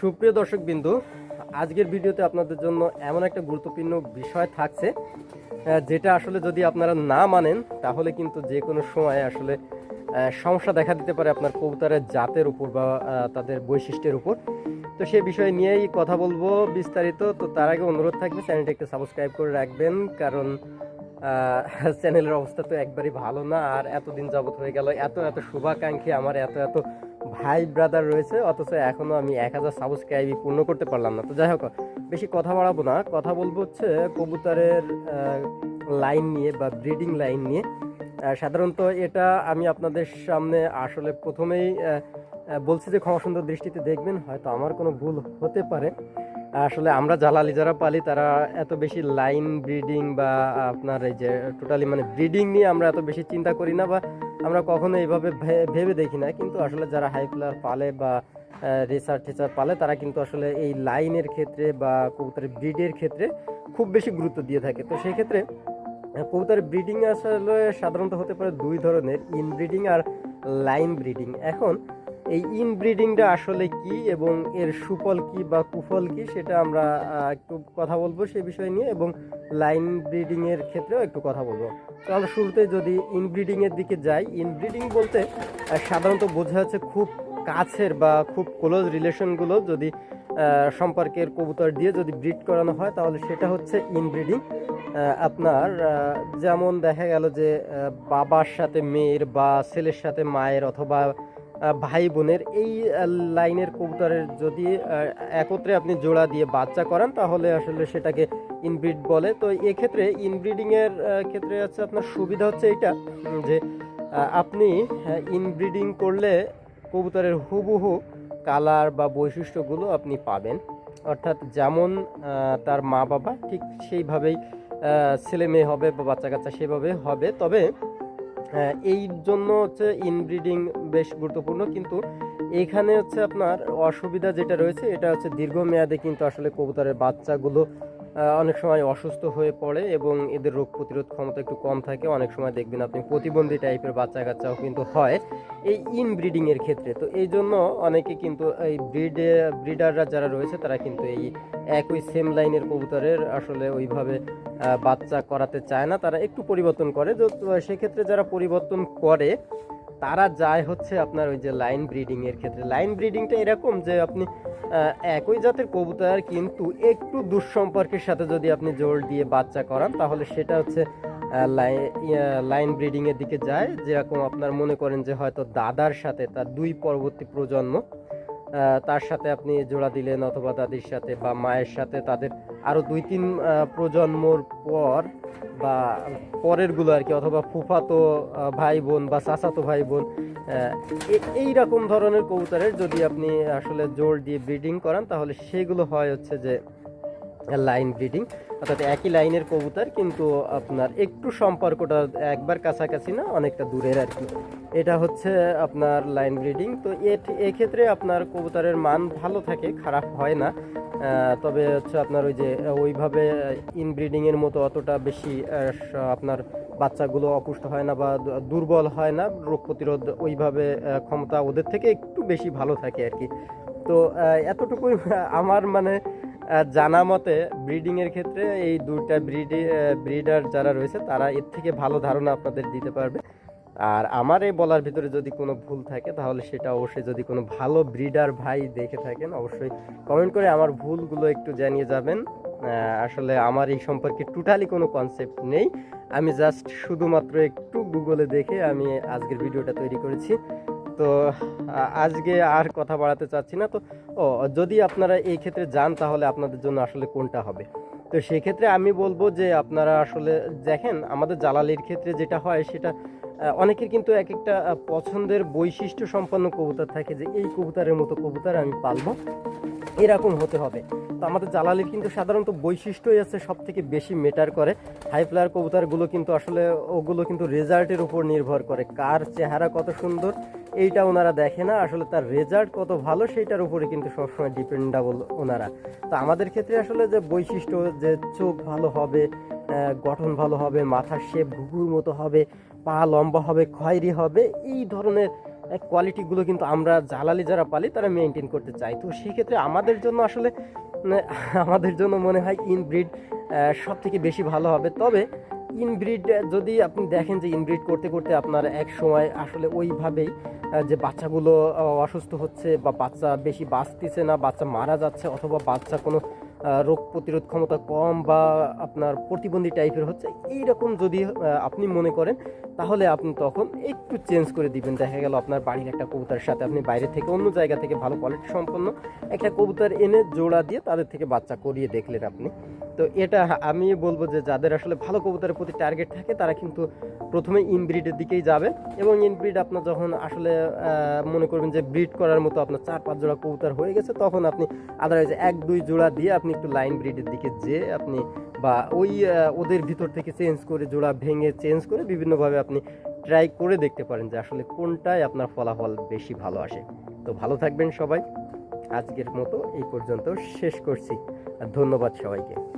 সুপ্রিয় দর্শক বিন্দু আজকের ভিডিওতে আপনাদের জন্য এমন একটা গুরুত্বপূর্ণ বিষয় থাকছে যেটা আসলে যদি আপনারা না মানেন, তাহলে কিন্তু যে কোনো সময় আসলে সমস্যা দেখা দিতে পারে আপনার কবুতরের জাতের উপর বা তাদের বৈশিষ্ট্যের উপর। তো সে বিষয় নিয়েই কথা বলব বিস্তারিত। তো তার আগে অনুরোধ থাকবে, চ্যানেলটা একটু সাবস্ক্রাইব করে রাখবেন, কারণ চ্যানেলের অবস্থা তো একবারই ভালো না, আর এতদিন যাবত হয়ে গেল, এত এত শুভাকাঙ্ক্ষী, আমার এত এত ভাই ব্রাদার রয়েছে, অথচ এখনও আমি এক হাজার সাবস্ক্রাইবই পূর্ণ করতে পারলাম না। তো যাই হোক, বেশি কথা বাড়াবো না। কথা বলব হচ্ছে কবুতরের লাইন নিয়ে বা ব্রিডিং লাইন নিয়ে। সাধারণত এটা আমি আপনাদের সামনে আসলে প্রথমেই বলছি যে ক্ষমা সুন্দর দৃষ্টিতে দেখবেন, হয়তো আমার কোনো ভুল হতে পারে। আসলে আমরা জালালি যারা পালি, তারা এত বেশি লাইন ব্রিডিং বা আপনার এই যে টোটালি মানে ব্রিডিং নিয়ে আমরা এত বেশি চিন্তা করি না বা আমরা কখনো এইভাবে ভেবে দেখি না, কিন্তু আসলে যারা হাই পালে বা রিসার্চ টিচার পালে, তারা কিন্তু আসলে এই লাইনের ক্ষেত্রে বা কবুতরের ব্রিডের ক্ষেত্রে খুব বেশি গুরুত্ব দিয়ে থাকে। তো সেই ক্ষেত্রে কবুতরের ব্রিডিং আসলে সাধারণত হতে পারে দুই ধরনের ইনব্রিডিং আর লাইন ব্রিডিং এখন এই ইনব্রিডিংটা আসলে কি এবং এর সুফল কি বা কুফল কি সেটা আমরা একটু কথা বলব সেই বিষয় নিয়ে এবং লাইন ব্রিডিং এর ক্ষেত্রেও একটু কথা বলব। তো আমরা শুরুতে যদি ইনব্রিডিং এর দিকে যাই ইনব্রিডিং বলতে সাধারণত বোঝা যাচ্ছে খুব কাছের বা খুব ক্লোজ রিলেশনগুলো যদি সম্পর্কের কবুতর দিয়ে যদি ব্রিড করানো হয়, তাহলে সেটা হচ্ছে ইনব্রিডিং আপনার যেমন দেখা গেল যে বাবার সাথে মেয়ের বা ছেলের সাথে মায়ের অথবা ভাই বোনের এই লাইনের কবুতরের যদি একত্রে আপনি জোড়া দিয়ে বাচ্চা করান, তাহলে আসলে সেটাকে ইনব্রিড বলে। তো এক্ষেত্রে ইনব্রিডিংয়ের ক্ষেত্রে হচ্ছে আপনার সুবিধা হচ্ছে এটা যে আপনি ইনব্রিডিং করলে কবুতরের হুবহু কালার বা বৈশিষ্ট্যগুলো আপনি পাবেন। অর্থাৎ যেমন তার মা বাবা ঠিক সেইভাবেই ছেলে মেয়ে হবে বা বাচ্চা কাচ্চা সেভাবে হবে। তবে এই জন্য হচ্ছে ইনব্রিডিং বেশ গুরুত্বপূর্ণ। কিন্তু এখানে হচ্ছে আপনার অসুবিধা যেটা রয়েছে, এটা হচ্ছে দীর্ঘমেয়াদে কিন্তু আসলে কবুতরের বাচ্চাগুলো অনেক সময় অসুস্থ হয়ে পড়ে এবং এদের রোগ প্রতিরোধ ক্ষমতা একটু কম থাকে। অনেক সময় দেখবেন আপনি প্রতিবন্ধী টাইপের বাচ্চা কাচ্চাও কিন্তু হয় এই ইনব্রিডিং এর ক্ষেত্রে। তো এই জন্য অনেকে কিন্তু এই ব্রিডে ব্রিডাররা যারা রয়েছে, তারা কিন্তু এই একই সেম লাইনের কবুতরের আসলে ওইভাবে বাচ্চা করাতে চায় না। তারা একটু পরিবর্তন করে। তো সেক্ষেত্রে যারা পরিবর্তন করে তারা যায় হচ্ছে আপনার ওই যে লাইন ব্রিডিং এর ক্ষেত্রে। লাইন ব্রিডিংটা এরকম যে আপনি একই জাতের কবুতর কিন্তু একটু দুঃসম্পর্কের সাথে যদি আপনি জোর দিয়ে বাচ্চা করান, তাহলে সেটা হচ্ছে লাইন ব্রিডিং এর দিকে যায়। যেরকম আপনার মনে করেন যে হয়তো দাদার সাথে তার দুই পরবর্তী প্রজন্ম তার সাথে আপনি জোড়া দিলেন অথবা দাদির সাথে বা মায়ের সাথে, তাদের আরও দুই তিন প্রজন্মর পর বা পরেরগুলো আর কি, অথবা ফুফাতো ভাই বোন বা চাচাতো ভাই বোন এই রকম ধরনের কবুতরের যদি আপনি আসলে জোর দিয়ে ব্রিডিং করান, তাহলে সেগুলো হয় হচ্ছে যে লাইন ব্রিডিং অর্থাৎ একই লাইনের কবুতর, কিন্তু আপনার একটু সম্পর্কটা একবার কাছাকাছি না, অনেকটা দূরের আর কি। এটা হচ্ছে আপনার লাইন ব্রিডিং তো এক্ষেত্রে আপনার কবুতরের মান ভালো থাকে, খারাপ হয় না। তবে হচ্ছে আপনার ওই যে, ওইভাবে ইনব্রিডিং এর মতো অতটা বেশি আপনার বাচ্চাগুলো অপুষ্ট হয় না বা দুর্বল হয় না, রোগ প্রতিরোধ ওইভাবে ক্ষমতা ওদের থেকে একটু বেশি ভালো থাকে আর কি। তো এতটুকুই আমার মানে জানা মতে ব্রিডিংয়ের ক্ষেত্রে এই দুইটা ব্রিডি ব্রিডার যারা রয়েছে, তারা এর থেকে ভালো ধারণা আপনাদের দিতে পারবে। আর আমার এই বলার ভিতরে যদি কোনো ভুল থাকে, তাহলে সেটা অবশ্যই যদি কোনো ভালো ব্রিডার ভাই দেখে থাকেন, অবশ্যই কমেন্ট করে আমার ভুলগুলো একটু জানিয়ে যাবেন। আসলে আমার এই সম্পর্কে টোটালি কোনো কনসেপ্ট নেই। আমি জাস্ট শুধুমাত্র একটু গুগলে দেখে আমি আজকের ভিডিওটা তৈরি করেছি। তো আজকে আর কথা বাড়াতে চাচ্ছি না। তো, ও, যদি আপনারা এই ক্ষেত্রে যান তাহলে আপনাদের জন্য আসলে কোনটা হবে? তো সেক্ষেত্রে আমি বলব যে আপনারা আসলে দেখেন, আমাদের জ্বালালির ক্ষেত্রে যেটা হয় সেটা অনেকের কিন্তু এক একটা পছন্দের বৈশিষ্ট্য সম্পন্ন কবুতর থাকে যে এই কবুতরের মতো কবুতর আমি পালবো। এরকম হতে হবে। তো আমাদের জ্বালালির কিন্তু সাধারণত বৈশিষ্ট্যই আছে সব থেকে বেশি মেটার করে। হাই ফ্লায়ার কবুতরগুলো কিন্তু আসলে, ওগুলো কিন্তু রেজাল্টের উপর নির্ভর করে। কার চেহারা কত সুন্দর এইটা ওনারা দেখে না, আসলে তার রেজাল্ট কত ভালো সেইটার উপরে কিন্তু সবসময় ডিপেন্ডাবল ওনারা। তো আমাদের ক্ষেত্রে আসলে যে বৈশিষ্ট্য, যে চোখ ভালো হবে গঠন ভালো হবে, মাথার শেপ ঘুঘুর মতো হবে, পা লম্বা হবে, খয়েরি হবে, এই ধরনের কোয়ালিটিগুলো কিন্তু আমরা জালালি যারা পালি তারা মেনটেন করতে চাই। তো সেক্ষেত্রে আমাদের জন্য আসলে আমাদের জন্য মনে হয় ইনব্রিড সব থেকে বেশি ভালো হবে। তবে ইনব্রিড, যদি আপনি দেখেন যে ইনব্রিড করতে করতে আপনার এক সময় আসলে ওইভাবেই যে বাচ্চাগুলো অসুস্থ হচ্ছে বা বাচ্চা বেশি বাঁচতেছে না, বাচ্চা মারা যাচ্ছে অথবা বাচ্চা কোনো রোগ প্রতিরোধ ক্ষমতা কম বা আপনার প্রতিবন্ধী টাইপের হচ্ছে, এইরকম যদি আপনি মনে করেন, তাহলে আপনি তখন একটু চেঞ্জ করে দিবেন। দেখা গেল আপনার বাড়ির একটা কবুতার সাথে আপনি বাইরে থেকে অন্য জায়গা থেকে ভালো কোয়ালিটি সম্পন্ন একটা কবুতর এনে জোড়া দিয়ে তাদের থেকে বাচ্চা করিয়ে দেখলেন আপনি। তো এটা আমি বলব যে যাদের আসলে ভালো কবুতরের প্রতি টার্গেট থাকে, তারা কিন্তু প্রথমে ইনব্রিডের দিকেই যাবে। এবং ইনব্রিড আপনার যখন আসলে মনে করবেন যে ব্রিড করার মতো আপনার চার, পাঁচ জোড়া কবুতর হয়ে গেছে, তখন আপনি আদারওয়াইজ এক, দুই জোড়া দিয়ে আপনি একটু লাইন ব্রিডের দিকে যেয়ে আপনি বা ওই ওদের ভিতর থেকে চেঞ্জ করে, জোড়া ভেঙে চেঞ্জ করে বিভিন্নভাবে আপনি ট্রাই করে দেখতে পারেন যে আসলে কোনটায় আপনার ফলাফল বেশি ভালো আসে। তো ভালো থাকবেন সবাই। আজকের মতো এই পর্যন্ত শেষ করছি। ধন্যবাদ সবাইকে।